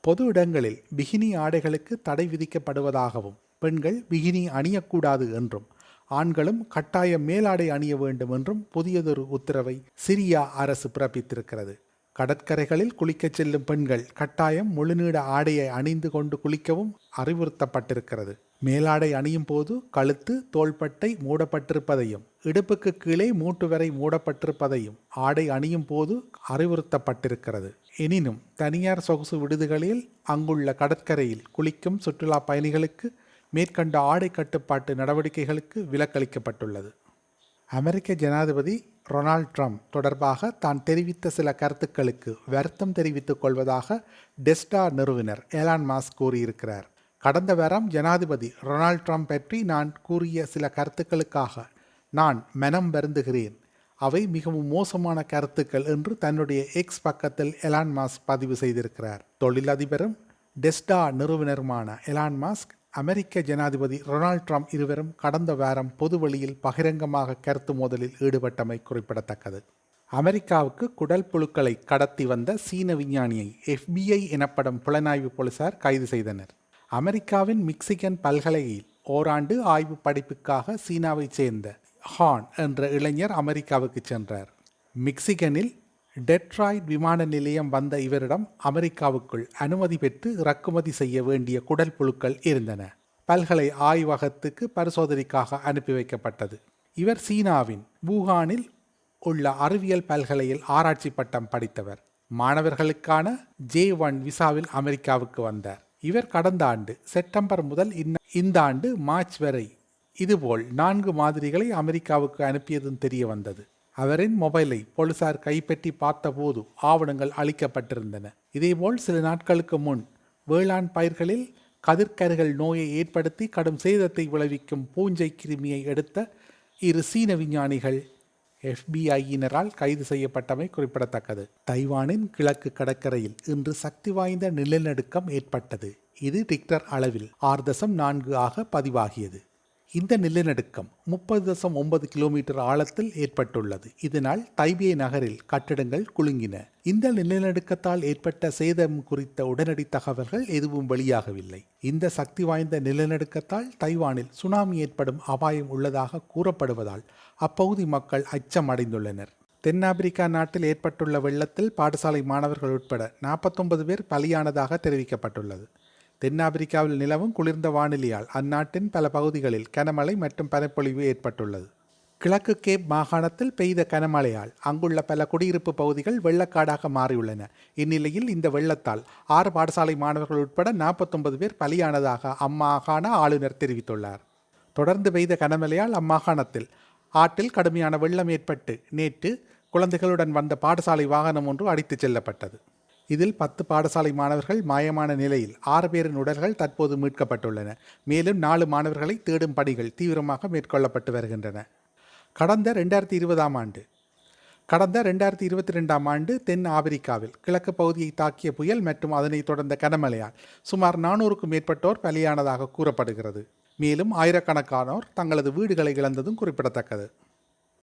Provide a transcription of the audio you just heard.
பொது இடங்களில் பிகினி ஆடைகளுக்கு தடை விதிக்கப்படுவதாகவும் பெண்கள் பிகினி அணியக்கூடாது என்றும் ஆண்களும் கட்டாய மேலாடை அணிய வேண்டும் என்றும் புதியதொரு உத்தரவை சிரியா அரசு பிறப்பித்திருக்கிறது. கடற்கரைகளில் குளிக்கச் செல்லும் பெண்கள் கட்டாயம் முழுநீட ஆடையை அணிந்து கொண்டு குளிக்கவும் அறிவுறுத்தப்பட்டிருக்கிறது. மேலாடை அணியும் போது கழுத்து தோள்பட்டை மூடப்பட்டிருப்பதையும் இடுப்புக்கு கீழே மூட்டு வரை மூடப்பட்டிருப்பதையும் ஆடை அணியும் போது அறிவுறுத்தப்பட்டிருக்கிறது. எனினும் தனியார் சொகுசு விடுதிகளில் அங்குள்ள கடற்கரையில் குளிக்கும் சுற்றுலா பயணிகளுக்கு மேற்கண்ட ஆடை கட்டுப்பாட்டு நடவடிக்கைகளுக்கு விலக்களிக்கப்பட்டுள்ளது. அமெரிக்க ஜனாதிபதி ரொனால்ட் ட்ரம்ப் தொடர்பாக தான் தெரிவித்த சில கருத்துக்களுக்கு வருத்தம் தெரிவித்துக் கொள்வதாக டெஸ்டா நிறுவனர் ஏலான் மாஸ் கூறியிருக்கிறார். கடந்த வாரம் ஜனாதிபதி ரொனால்ட் ட்ரம்ப் பற்றி நான் கூறிய சில கருத்துக்களுக்காக நான் மனம் வருந்துகிறேன். அவை மிகவும் மோசமான கருத்துக்கள் என்று தன்னுடைய எக்ஸ் பக்கத்தில் எலான் மாஸ்க் பதிவு செய்திருக்கிறார். தொழிலதிபரும் டெஸ்டா நிறுவனருமான எலான் மாஸ்க் அமெரிக்க ஜனாதிபதி ரொனால்ட் ட்ரம்ப் இருவரும் கடந்த வாரம் பொதுவெளியில் பகிரங்கமாக கருத்து மோதலில் ஈடுபட்டமை குறிப்பிடத்தக்கது. அமெரிக்காவுக்கு குடல் புழுக்களை கடத்தி வந்த சீன விஞ்ஞானியை எஃபிஐ எனப்படும் புலனாய்வு போலீசார் கைது செய்தனர். அமெரிக்காவின் மிக்சிகன் பல்கலையில் ஓராண்டு ஆய்வு படிப்புக்காக சீனாவைச் சேர்ந்த ஹான் என்ற இளைஞர் அமெரிக்காவுக்கு சென்றார். மிக்சிகனில் டெட்ராய்ட் விமான நிலையம் வந்த இவரிடம் அமெரிக்காவுக்குள் அனுமதி பெற்று இறக்குமதி செய்ய வேண்டிய குடல் புழுக்கள் இருந்தன. பல்கலை ஆய்வகத்துக்கு பரிசோதனைக்காக அனுப்பி வைக்கப்பட்டது. இவர் சீனாவின் வூகானில் உள்ள அறிவியல் பல்கலையில் ஆராய்ச்சி பட்டம் படித்தவர். மாணவர்களுக்கான ஜே ஒன் விசாவில் அமெரிக்காவுக்கு வந்தார். இவர் கடந்த ஆண்டு செப்டம்பர் முதல் இந்த ஆண்டு மார்ச் வரை இதுபோல் நான்கு மாதிரிகளை அமெரிக்காவுக்கு அனுப்பியதும் தெரிய வந்தது. அவரின் மொபைலை போலீசார் கைப்பற்றி பார்த்தபோது ஆவணங்கள் அளிக்கப்பட்டிருந்தன. இதேபோல் சில நாட்களுக்கு முன் வேளாண் பயிர்களில் கதிர்க்கருகள் நோயை ஏற்படுத்தி கடும் சேதத்தை விளைவிக்கும் பூஞ்சை கிருமியை எடுத்த இரு சீன விஞ்ஞானிகள் எஃபிஐயினரால் கைது செய்யப்பட்டமை குறிப்பிடத்தக்கது. தைவானின் கிழக்கு கடற்கரையில் இன்று சக்தி வாய்ந்த நிலநடுக்கம் ஏற்பட்டது. இது ரிக்டர் அளவில் ஆறு தசம் நான்கு ஆக பதிவாகியது. இந்த நிலநடுக்கம் முப்பது தசம் ஒன்பது கிலோமீட்டர் ஆழத்தில் ஏற்பட்டுள்ளது. இதனால் தைபே நகரில் கட்டிடங்கள் குலுங்கின. இந்த நிலநடுக்கத்தால் ஏற்பட்ட சேதம் குறித்த உடனடி தகவல்கள் எதுவும் வெளியாகவில்லை. இந்த சக்தி வாய்ந்த நிலநடுக்கத்தால் தைவானில் சுனாமி ஏற்படும் அபாயம் உள்ளதாக கூறப்படுவதால் அப்பகுதி மக்கள் அச்சமடைந்துள்ளனர். தென்னாப்பிரிக்கா நாட்டில் ஏற்பட்டுள்ள வெள்ளத்தில் பாடசாலை மாணவர்கள் உட்பட நாற்பத்தொன்பது பேர் பலியானதாக தெரிவிக்கப்பட்டுள்ளது. தென்னாப்பிரிக்காவில் நிலவும் குளிர்ந்த வானிலையால் அந்நாட்டின் பல பகுதிகளில் கனமழை மற்றும் பனிப்பொழிவு ஏற்பட்டுள்ளது. கிழக்கு கேப் மாகாணத்தில் பெய்த கனமழையால் அங்குள்ள பல குடியிருப்பு பகுதிகள் வெள்ளக்காடாக மாறியுள்ளன. இந்நிலையில் இந்த வெள்ளத்தால் ஆறு பாடசாலை மாணவர்கள் உட்பட நாற்பத்தொன்பது பேர் பலியானதாக அம்மாகாண ஆளுநர் தெரிவித்துள்ளார். தொடர்ந்து பெய்த கனமழையால் அம்மாகாணத்தில் ஆற்றில் கடுமையான வெள்ளம் ஏற்பட்டு நேற்று குழந்தைகளுடன் வந்த பாடசாலை வாகனம் ஒன்று அடித்துச் செல்லப்பட்டது. இதில் பத்து பாடசாலை மாணவர்கள் மாயமான நிலையில் ஆறு பேரின் உடல்கள் தற்போது மீட்கப்பட்டுள்ளன. மேலும் நாலு மாணவர்களை தேடும் பணிகள் தீவிரமாக மேற்கொள்ளப்பட்டு வருகின்றன. கடந்த ரெண்டாயிரத்தி இருபதாம் ஆண்டு கடந்த ரெண்டாயிரத்தி இருபத்தி ரெண்டாம் ஆண்டு தென் ஆப்பிரிக்காவில் கிழக்கு பகுதியை தாக்கிய புயல் மற்றும் அதனைத் தொடர்ந்த கனமழையால் சுமார் நானூறுக்கும் மேற்பட்டோர் பலியானதாக கூறப்படுகிறது. மேலும் ஆயிரக்கணக்கானோர் தங்களது வீடுகளை இழந்ததும் குறிப்பிடத்தக்கது.